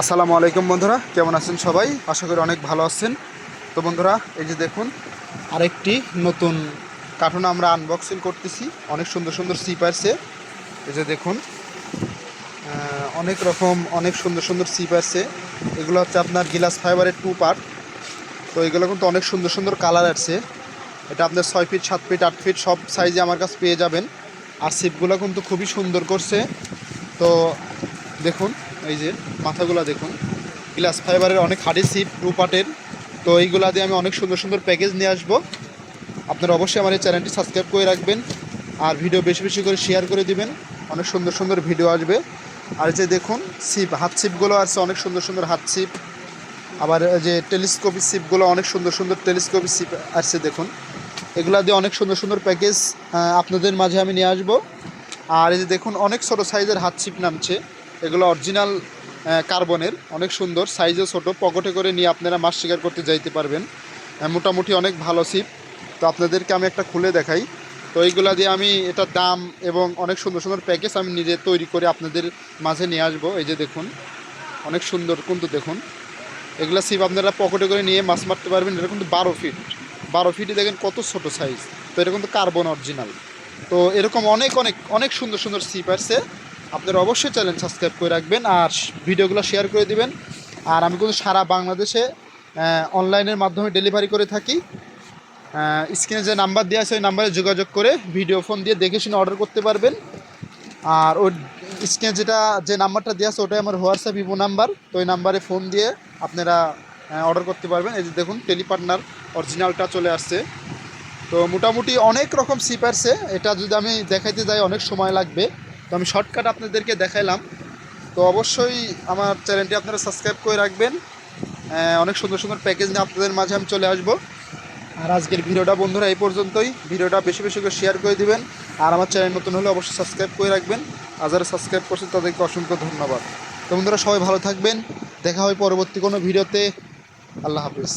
আসসালামু আলাইকুম বন্ধুরা, কেমন আছেন সবাই? আশা করি অনেক ভালো আছেন। তো বন্ধুরা, এই যে দেখুন, আরেকটি নতুন কার্টুন আমরা আনবক্সিং করতেছি। অনেক সুন্দর সুন্দর সিপ আসছে এই যে দেখুন অনেক রকম, অনেক সুন্দর সুন্দর সিপ আসছে এগুলো হচ্ছে আপনার গিলাস ফাইবারের টু পার্ট তো এগুলো কিন্তু অনেক সুন্দর সুন্দর কালার আসছে। এটা আপনার ছয় ফিট সাত ফিট আট ফিট সব সাইজে আমার কাছে পেয়ে যাবেন। আর সিপগুলো কিন্তু খুবই সুন্দর করছে। তো দেখুন এই যে মাথাগুলো দেখুন। গ্লাস ফাইবারের অনেক হাডি সিপ টু পার্টের তো এইগুলা দিয়ে আমি অনেক সুন্দর সুন্দর প্যাকেজ নিয়ে আসব। আপনারা অবশ্যই আমার এই চ্যানেলটি সাবস্ক্রাইব করে রাখবেন আর ভিডিও বেশি বেশি করে শেয়ার করে দিবেন। অনেক সুন্দর সুন্দর ভিডিও আসবে। আর যে দেখুন সিপ হাত সিপগুলো আছে, অনেক সুন্দর সুন্দর হাত সিপ আবার যে টেলিস্কোপি সিপগুলো অনেক সুন্দর সুন্দর টেলিস্কোপি সিপ আসছে দেখুন। এগুলা দিয়ে অনেক সুন্দর সুন্দর প্যাকেজ আপনাদের মাঝে আমি নিয়ে আসব। আর এই যে দেখুন, অনেক ছোট সাইজের হাত ছিপ নামছে। এগুলো অরিজিনাল কার্বনের অনেক সুন্দর সাইজও ছোট। পকেটে করে নিয়ে আপনারা মাছ শিকার করতে যাইতে পারবেন। মোটামুটি অনেক ভালো ছিপ তো আপনাদেরকে আমি একটা খুলে দেখাই। তো এইগুলা দিয়ে আমি এটার দাম এবং অনেক সুন্দর সুন্দর প্যাকেজ আমি নিজে তৈরি করে আপনাদের মাঝে নিয়ে আসব। এই যে দেখুন, অনেক সুন্দর কিন্তু দেখুন। এগুলা সিপ আপনারা পকেটে করে নিয়ে মাছ মারতে পারবেন। এটা কিন্তু বারো ফিট বারো ফিটে দেখেন কত ছোট সাইজ তো এটা কিন্তু কার্বন অরিজিনাল তো এরকম অনেক অনেক অনেক সুন্দর সুন্দর সিপ আসছে। আপনারা অবশ্যই চ্যানেল সাবস্ক্রাইব করে রাখবেন আর ভিডিওগুলো শেয়ার করে দিবেন। আর আমি কিন্তু সারা বাংলাদেশে অনলাইনের মাধ্যমে ডেলিভারি করে থাকি। স্ক্রিনে যে নাম্বার দেওয়া আছে, ওই নাম্বারে যোগাযোগ করে ভিডিও ফোন দিয়ে দেখে শুনে অর্ডার করতে পারবেন। আর ওই স্ক্রিনে যেটা, যে নাম্বারটা দেওয়া আছে, ওটাই আমার হোয়াটসঅ্যাপ ইভো নাম্বার। তো ওই নাম্বারে ফোন দিয়ে আপনারা অর্ডার করতে পারবেন। এই যে দেখুন, টেলিপার্টনার অরিজিনালটা চলে আসছে। তো মোটামুটি অনেক রকম সিপ আসছে এটা যদি আমি দেখাইতে যাই, অনেক সময় লাগবে। তো আমি শর্টকাট আপনাদেরকে দেখাইলাম। তো অবশ্যই আমার চ্যানেলটি আপনারা সাবস্ক্রাইব করে রাখবেন। অনেক সুন্দর সুন্দর প্যাকেজ নিয়ে আপনাদের মাঝে আমি চলে আসব। আর আজকের ভিডিওটা বন্ধুরা এই পর্যন্তই। ভিডিওটা বেশি বেশি করে শেয়ার করে দিবেন। আর আমার চ্যানেল নতুন হলে অবশ্যই সাবস্ক্রাইব করে রাখবেন। আর যারা সাবস্ক্রাইব করছেন, তাদেরকে অসংখ্য ধন্যবাদ। তো বন্ধুরা সবাই ভালো থাকবেন। দেখা হয় পরবর্তী কোনো ভিডিওতে। আল্লাহ হাফিজ।